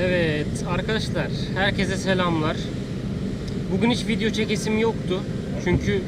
Evet arkadaşlar herkese selamlar. Bugün hiç video çekesim yoktu. Çünkü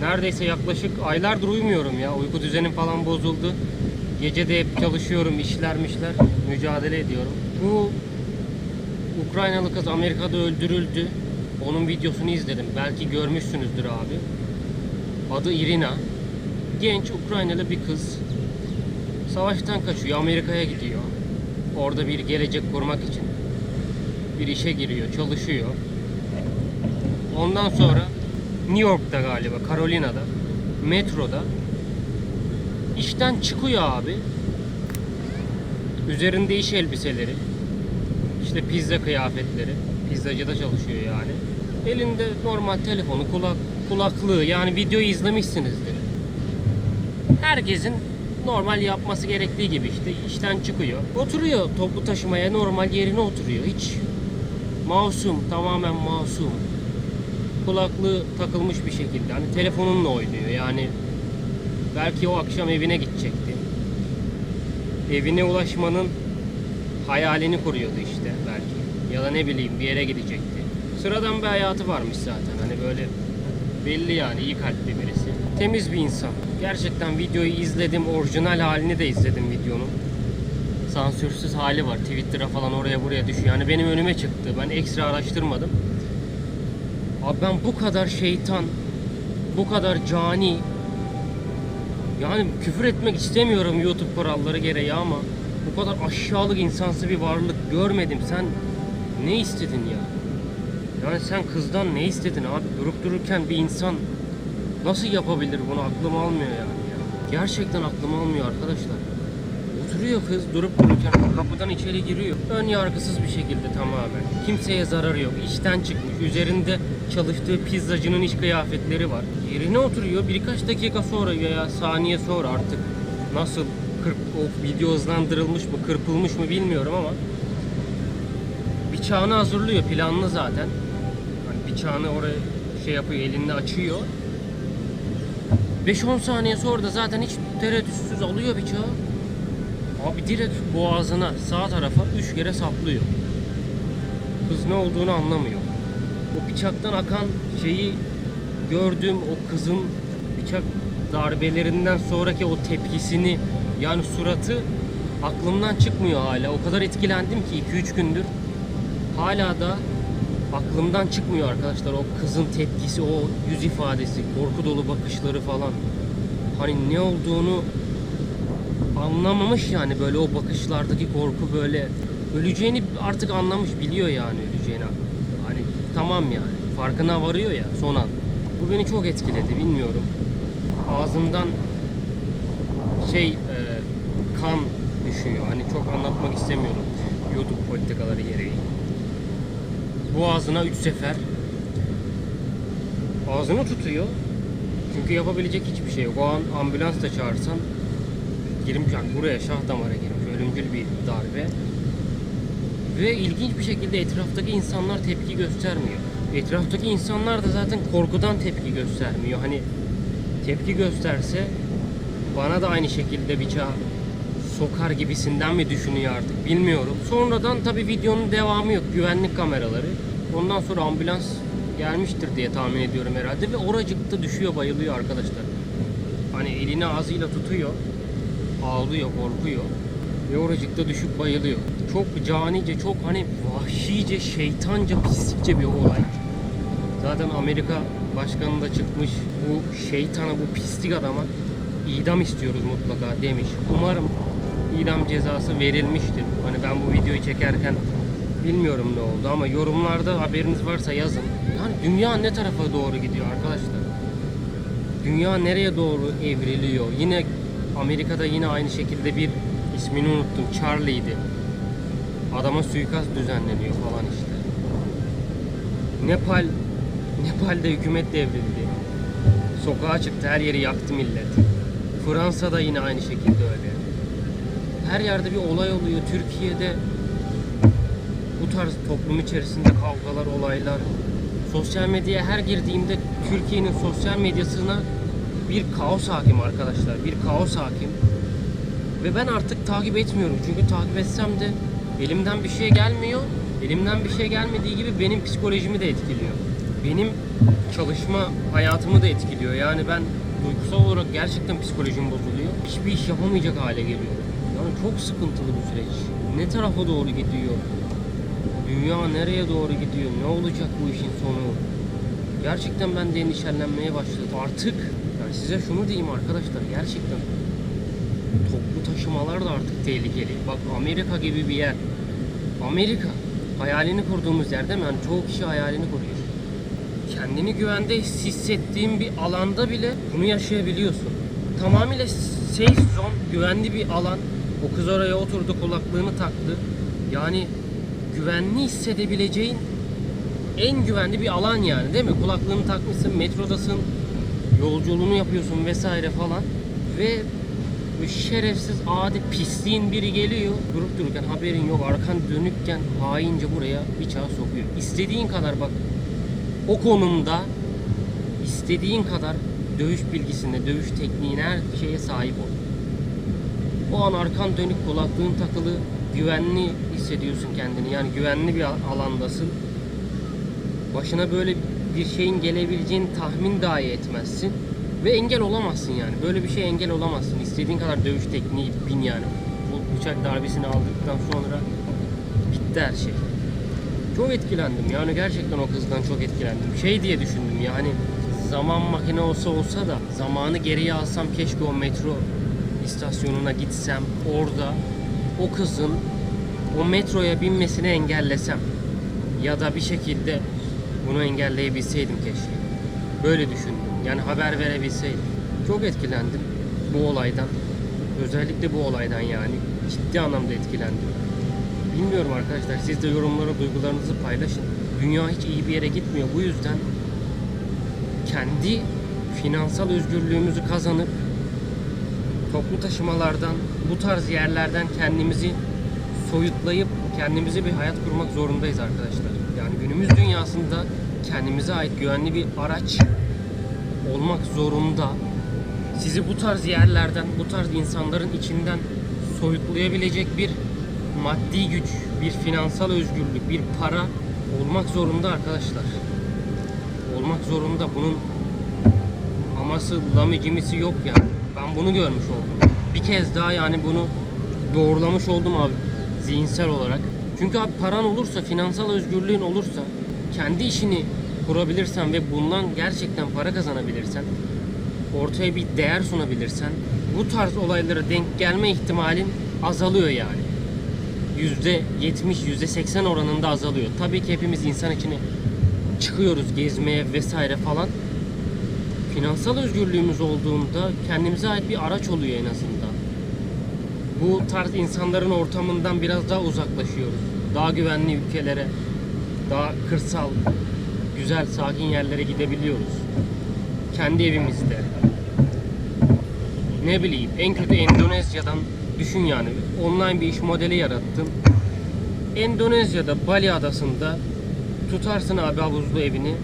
neredeyse yaklaşık aylardır uyumuyorum ya. Uyku düzenim falan bozuldu. Gece de hep çalışıyorum, işlermişler, mücadele ediyorum. Bu Ukraynalı kız Amerika'da öldürüldü. Onun videosunu izledim. Belki görmüşsünüzdür abi. Adı Irina. Genç Ukraynalı bir kız. Savaştan kaçıyor, Amerika'ya gidiyor. Orada bir gelecek kurmak için bir işe giriyor, çalışıyor. Ondan sonra New York'ta galiba, Carolina'da, metroda işten çıkıyor abi. Üzerinde iş elbiseleri, işte pizza kıyafetleri, pizzacıda çalışıyor yani. Elinde normal telefonu, kulak kulaklığı yani videoyu izlemişsinizdir. Herkesin normal yapması gerektiği gibi işte işten çıkıyor. Oturuyor toplu taşımaya normal yerine oturuyor. Hiç masum, tamamen masum. Kulaklığı takılmış bir şekilde. Hani telefonunla oynuyor yani. Belki o akşam evine gidecekti. Evine ulaşmanın hayalini kuruyordu işte belki. Ya da ne bileyim bir yere gidecekti. Sıradan bir hayatı varmış zaten. Hani böyle belli yani iyi kalpli birisi. Temiz bir insan. Gerçekten videoyu izledim. Orijinal halini de izledim videonun. Sansürsüz hali var. Twitter'a falan oraya buraya düşüyor. Yani benim önüme çıktı. Ben ekstra araştırmadım. Abi ben bu kadar şeytan, bu kadar cani, yani küfür etmek istemiyorum YouTube kuralları gereği ama bu kadar aşağılık insansı bir varlık görmedim. Sen ne istedin ya? Yani sen kızdan ne istedin abi? Durup dururken bir insan nasıl yapabilir bunu? Aklım almıyor yani. ya. Gerçekten aklım almıyor arkadaşlar. Oturuyor kız durup dururken kapıdan içeri giriyor. Ön yargısız bir şekilde tamamen. Kimseye zararı yok. İşten çıkmış. Üzerinde çalıştığı pizzacının iş kıyafetleri var. Yerine oturuyor. Birkaç dakika sonra veya saniye sonra artık nasıl kırp, o video hızlandırılmış mı, kırpılmış mı bilmiyorum ama bıçağını hazırlıyor. Planlı zaten. Hani bıçağını oraya şey yapıyor, elinde açıyor. 5-10 saniye sonra da zaten hiç tereddütsüz alıyor bıçağı. Abi direkt boğazına sağ tarafa 3 kere saplıyor. Kız ne olduğunu anlamıyor. O bıçaktan akan şeyi gördüğüm o kızın bıçak darbelerinden sonraki o tepkisini yani suratı aklımdan çıkmıyor hala. O kadar etkilendim ki 2-3 gündür. Hala da aklımdan çıkmıyor arkadaşlar. O kızın tepkisi, o yüz ifadesi, korku dolu bakışları falan. Hani ne olduğunu anlamamış yani böyle o bakışlardaki korku böyle öleceğini artık anlamış biliyor yani öleceğini. Hani tamam yani farkına varıyor ya son an. Bu beni çok etkiledi bilmiyorum. Ağzımdan şey e, kan düşüyor. Hani çok anlatmak istemiyorum YouTube politikaları gereği. Boğazına 3 sefer ağzını tutuyor. Çünkü yapabilecek hiçbir şey yok. O an ambulans da çağırsan girmiş yani buraya şah damara girmiş. Ölümcül bir darbe. Ve ilginç bir şekilde etraftaki insanlar tepki göstermiyor. Etraftaki insanlar da zaten korkudan tepki göstermiyor. Hani tepki gösterse bana da aynı şekilde bıçağı sokar gibisinden mi düşünüyor artık bilmiyorum. Sonradan tabi videonun devamı yok. Güvenlik kameraları. Ondan sonra ambulans gelmiştir diye tahmin ediyorum herhalde ve oracıkta düşüyor bayılıyor arkadaşlar. Hani elini ağzıyla tutuyor. Ağlıyor, korkuyor. Ve oracıkta düşüp bayılıyor. Çok canice, çok hani vahşice, şeytanca, pislikçe bir olay. Zaten Amerika başkanı da çıkmış bu şeytana, bu pislik adama idam istiyoruz mutlaka demiş. Umarım idam cezası verilmiştir. Hani ben bu videoyu çekerken bilmiyorum ne oldu ama yorumlarda haberiniz varsa yazın. Yani dünya ne tarafa doğru gidiyor arkadaşlar? Dünya nereye doğru evriliyor? Yine Amerika'da yine aynı şekilde bir ismini unuttum. Charlie'ydi. Adama suikast düzenleniyor falan işte. Nepal Nepal'de hükümet devrildi. Sokağa çıktı, her yeri yaktı millet. Fransa'da yine aynı şekilde öyle. Her yerde bir olay oluyor. Türkiye'de bu tarz toplum içerisinde kavgalar, olaylar. Sosyal medyaya her girdiğimde Türkiye'nin sosyal medyasına bir kaos hakim arkadaşlar. Bir kaos hakim. Ve ben artık takip etmiyorum. Çünkü takip etsem de Elimden bir şey gelmiyor. Elimden bir şey gelmediği gibi benim psikolojimi de etkiliyor. Benim çalışma hayatımı da etkiliyor. Yani ben duygusal olarak gerçekten psikolojim bozuluyor. Hiçbir iş yapamayacak hale geliyor. Yani çok sıkıntılı bir süreç. Ne tarafa doğru gidiyor? Dünya nereye doğru gidiyor? Ne olacak bu işin sonu? Gerçekten ben de endişelenmeye başladım. Artık yani size şunu diyeyim arkadaşlar gerçekten toplu taşımalar da artık tehlikeli. Bak Amerika gibi bir yer. Amerika hayalini kurduğumuz yer değil mi? Yani çoğu kişi hayalini kuruyor. Kendini güvende hissettiğin bir alanda bile bunu yaşayabiliyorsun. Tamamıyla safe zone, güvenli bir alan. O kız oraya oturdu, kulaklığını taktı. Yani güvenli hissedebileceğin en güvenli bir alan yani değil mi? Kulaklığını takmışsın, metrodasın, yolculuğunu yapıyorsun vesaire falan. Ve şerefsiz adi pisliğin biri geliyor. Durup dururken haberin yok, arkan dönükken haince buraya bıçağı sokuyor. İstediğin kadar bak o konumda istediğin kadar dövüş bilgisine, dövüş tekniğine her şeye sahip ol. O an arkan dönük kulaklığın takılı güvenli hissediyorsun kendini. Yani güvenli bir alandasın. Başına böyle bir şeyin gelebileceğini tahmin dahi etmezsin. Ve engel olamazsın yani. Böyle bir şey engel olamazsın. İstediğin kadar dövüş tekniği bin yani. Bu bıçak darbesini aldıktan sonra bitti her şey. Çok etkilendim yani gerçekten o kızdan çok etkilendim. Şey diye düşündüm yani zaman makine olsa olsa da zamanı geriye alsam keşke o metro istasyonuna gitsem orada o kızın o metroya binmesini engellesem ya da bir şekilde bunu engelleyebilseydim keşke. Böyle düşündüm. Yani haber verebilseydim. Çok etkilendim bu olaydan. Özellikle bu olaydan yani. Ciddi anlamda etkilendim. Bilmiyorum arkadaşlar siz de yorumlara duygularınızı paylaşın. Dünya hiç iyi bir yere gitmiyor. Bu yüzden kendi finansal özgürlüğümüzü kazanıp toplu taşımalardan, bu tarz yerlerden kendimizi soyutlayıp kendimize bir hayat kurmak zorundayız arkadaşlar. Yani günümüz dünyasında kendimize ait güvenli bir araç olmak zorunda. Sizi bu tarz yerlerden, bu tarz insanların içinden soyutlayabilecek bir maddi güç, bir finansal özgürlük, bir para olmak zorunda arkadaşlar. Olmak zorunda. Bunun aması, lami cimisi yok yani. Ben bunu görmüş oldum. Bir kez daha yani bunu doğrulamış oldum abi zihinsel olarak. Çünkü abi paran olursa, finansal özgürlüğün olursa, kendi işini kurabilirsen ve bundan gerçekten para kazanabilirsen, ortaya bir değer sunabilirsen, bu tarz olaylara denk gelme ihtimalin azalıyor yani. %70, %80 oranında azalıyor. Tabii ki hepimiz insan içine çıkıyoruz gezmeye vesaire falan. Finansal özgürlüğümüz olduğunda kendimize ait bir araç oluyor en azından. Bu tarz insanların ortamından biraz daha uzaklaşıyoruz. Daha güvenli ülkelere, daha kırsal, güzel, sakin yerlere gidebiliyoruz. Kendi evimizde. Ne bileyim, en kötü Endonezya'dan düşün yani. Online bir iş modeli yarattın. Endonezya'da Bali adasında tutarsın abi havuzlu evini.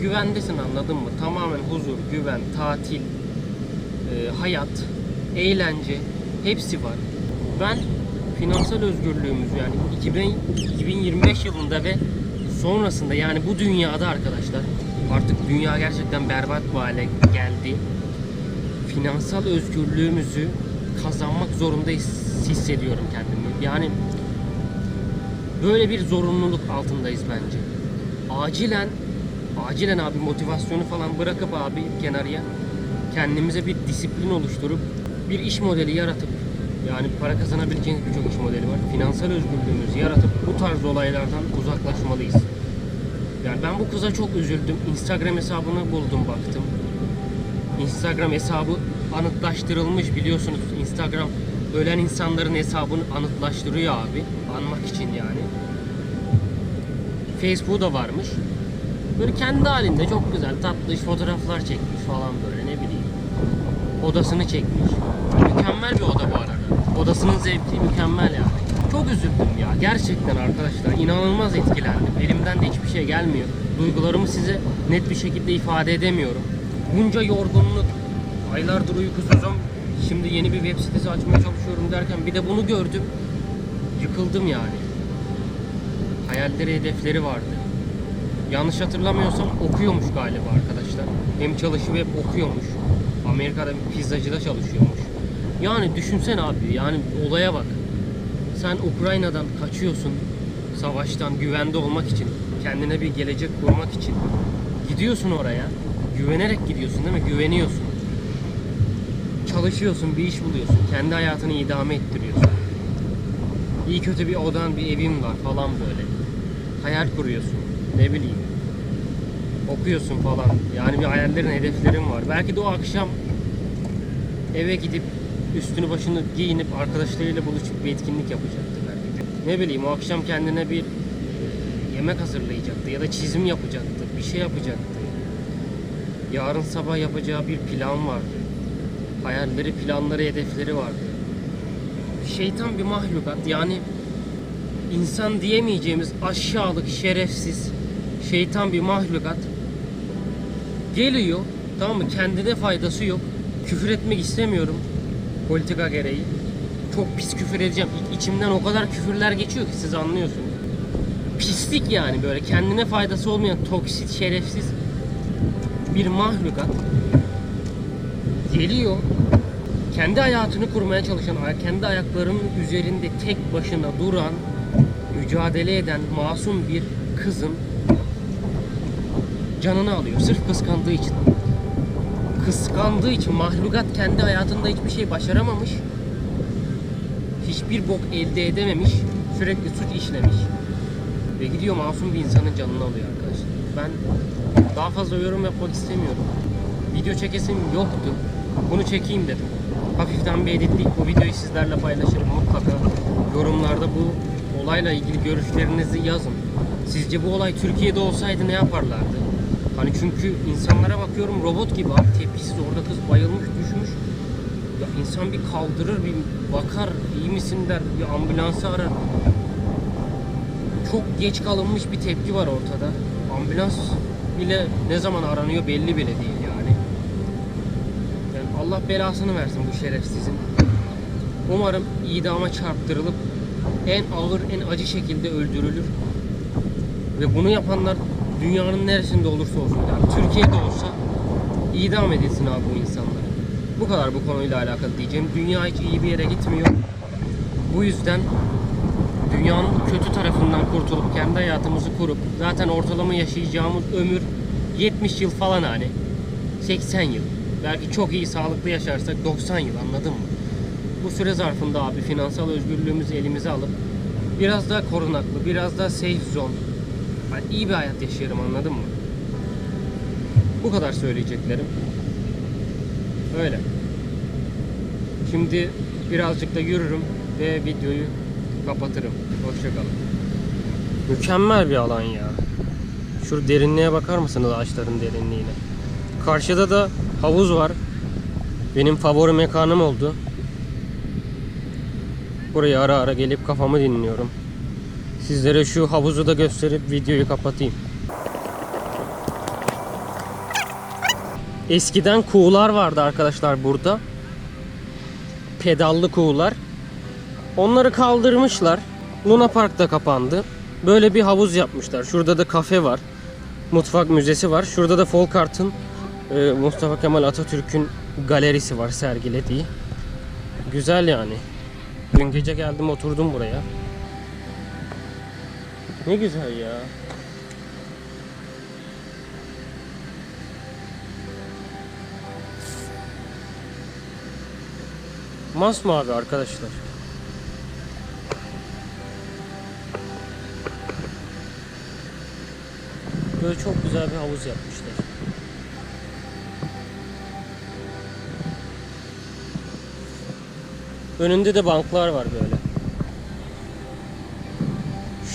Güvendesin anladın mı? Tamamen huzur, güven, tatil, e, hayat, eğlence hepsi var. Ben finansal özgürlüğümüzü yani 2000, 2025 yılında ve sonrasında yani bu dünyada arkadaşlar artık dünya gerçekten berbat bir hale geldi. Finansal özgürlüğümüzü kazanmak zorunda his- hissediyorum kendimi. Yani böyle bir zorunluluk altındayız bence. Acilen acilen abi motivasyonu falan bırakıp abi kenarıya kendimize bir disiplin oluşturup bir iş modeli yaratıp yani para kazanabileceğiniz birçok iş modeli var. Finansal özgürlüğümüzü yaratıp bu tarz olaylardan uzaklaşmalıyız. Yani ben bu kıza çok üzüldüm. Instagram hesabını buldum baktım. Instagram hesabı anıtlaştırılmış biliyorsunuz. Instagram ölen insanların hesabını anıtlaştırıyor abi. Anmak için yani. Facebook'u da varmış. Böyle kendi halinde çok güzel tatlış fotoğraflar çekmiş falan böyle ne bileyim. Odasını çekmiş. Mükemmel bir oda bu arada. Odasının zevki mükemmel yani. Çok üzüldüm ya. Gerçekten arkadaşlar inanılmaz etkilendim. Elimden de hiçbir şey gelmiyor. Duygularımı size net bir şekilde ifade edemiyorum. Bunca yorgunluk, aylardır uykusuzum. Şimdi yeni bir web sitesi açmaya çalışıyorum derken bir de bunu gördüm. yıkıldım yani. Hayalleri, hedefleri vardı. Yanlış hatırlamıyorsam okuyormuş galiba arkadaşlar. Hem çalışıp hep okuyormuş. Amerika'da bir pizzacıda çalışıyormuş. Yani düşünsen abi yani olaya bak. Sen Ukrayna'dan kaçıyorsun savaştan güvende olmak için, kendine bir gelecek kurmak için. Gidiyorsun oraya. Güvenerek gidiyorsun değil mi? Güveniyorsun. Çalışıyorsun, bir iş buluyorsun. Kendi hayatını idame ettiriyorsun. İyi kötü bir odan, bir evin var falan böyle. Hayal kuruyorsun. Ne bileyim. Okuyorsun falan. Yani bir hayallerin, hedeflerin var. Belki de o akşam eve gidip üstünü başını giyinip arkadaşlarıyla buluşup bir etkinlik yapacaktı belki de. Ne bileyim o akşam kendine bir e, yemek hazırlayacaktı ya da çizim yapacaktı, bir şey yapacaktı. Yarın sabah yapacağı bir plan vardı. Hayalleri, planları, hedefleri vardı. Şeytan bir mahlukat yani insan diyemeyeceğimiz aşağılık, şerefsiz, şeytan bir mahlukat geliyor tamam mı kendine faydası yok küfür etmek istemiyorum politika gereği. Çok pis küfür edeceğim. İçimden o kadar küfürler geçiyor ki siz anlıyorsunuz. Pislik yani böyle. Kendine faydası olmayan toksit şerefsiz bir mahlukat geliyor. Kendi hayatını kurmaya çalışan kendi ayaklarının üzerinde tek başına duran mücadele eden masum bir kızın canını alıyor. Sırf kıskandığı için. Kıskandığı için mahlukat kendi hayatında hiçbir şey başaramamış. Hiçbir bok elde edememiş. Sürekli suç işlemiş. Ve gidiyor masum bir insanın canını alıyor arkadaşlar. Ben daha fazla yorum yapmak istemiyorum. Video çekesim yoktu. Bunu çekeyim dedim. Hafiften bir editlik bu videoyu sizlerle paylaşırım mutlaka. Yorumlarda bu olayla ilgili görüşlerinizi yazın. Sizce bu olay Türkiye'de olsaydı ne yaparlardı? Hani çünkü insanlara bakıyorum robot gibi abi tepkisiz orada kız bayılmış düşmüş. Ya insan bir kaldırır bir bakar iyi misin der bir ambulansı arar. Çok geç kalınmış bir tepki var ortada. Ambulans bile ne zaman aranıyor belli bile değil yani. Yani Allah belasını versin bu şerefsizin. Umarım idama çarptırılıp en ağır, en acı şekilde öldürülür. Ve bunu yapanlar dünyanın neresinde olursa olsun, yani Türkiye'de olsa idam edilsin abi bu insanlar. Bu kadar bu konuyla alakalı diyeceğim. Dünya hiç iyi bir yere gitmiyor. Bu yüzden dünyanın kötü tarafından kurtulup kendi hayatımızı kurup zaten ortalama yaşayacağımız ömür 70 yıl falan hani 80 yıl. Belki çok iyi sağlıklı yaşarsak 90 yıl anladın mı? Bu süre zarfında abi finansal özgürlüğümüzü elimize alıp biraz daha korunaklı, biraz daha safe zone yani iyi bir hayat yaşayalım anladın mı? Bu kadar söyleyeceklerim. Öyle. Şimdi birazcık da yürürüm ve videoyu kapatırım. Hoşçakalın. Mükemmel bir alan ya. Şu derinliğe bakar mısınız ağaçların derinliğine? Karşıda da havuz var. Benim favori mekanım oldu. Buraya ara ara gelip kafamı dinliyorum. Sizlere şu havuzu da gösterip videoyu kapatayım. Eskiden kuğular vardı arkadaşlar burada. Pedallı kuğular. Onları kaldırmışlar. Luna Park da kapandı. Böyle bir havuz yapmışlar. Şurada da kafe var. Mutfak müzesi var. Şurada da Folkart'ın e, Mustafa Kemal Atatürk'ün galerisi var sergilediği. Güzel yani. Dün gece geldim oturdum buraya. Ne güzel ya. Masmavi arkadaşlar. Böyle çok güzel bir havuz yapmışlar. Önünde de banklar var böyle.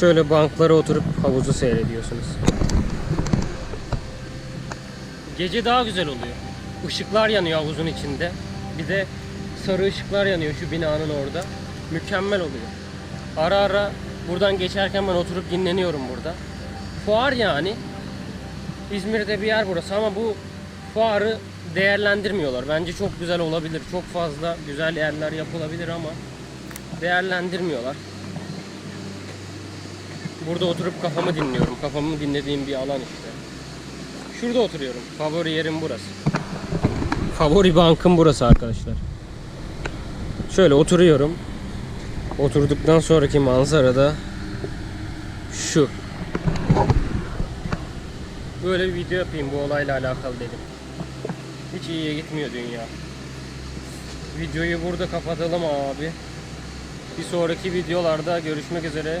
Şöyle banklara oturup havuzu seyrediyorsunuz. Gece daha güzel oluyor. Işıklar yanıyor havuzun içinde. Bir de sarı ışıklar yanıyor şu binanın orada. Mükemmel oluyor. Ara ara buradan geçerken ben oturup dinleniyorum burada. Fuar yani. İzmir'de bir yer burası ama bu fuarı değerlendirmiyorlar. Bence çok güzel olabilir. Çok fazla güzel yerler yapılabilir ama değerlendirmiyorlar. Burada oturup kafamı dinliyorum. Kafamı dinlediğim bir alan işte. Şurada oturuyorum. Favori yerim burası. Favori bankım burası arkadaşlar. Şöyle oturuyorum. Oturduktan sonraki manzara da şu. Böyle bir video yapayım bu olayla alakalı dedim. Hiç iyiye gitmiyor dünya. Videoyu burada kapatalım abi. Bir sonraki videolarda görüşmek üzere.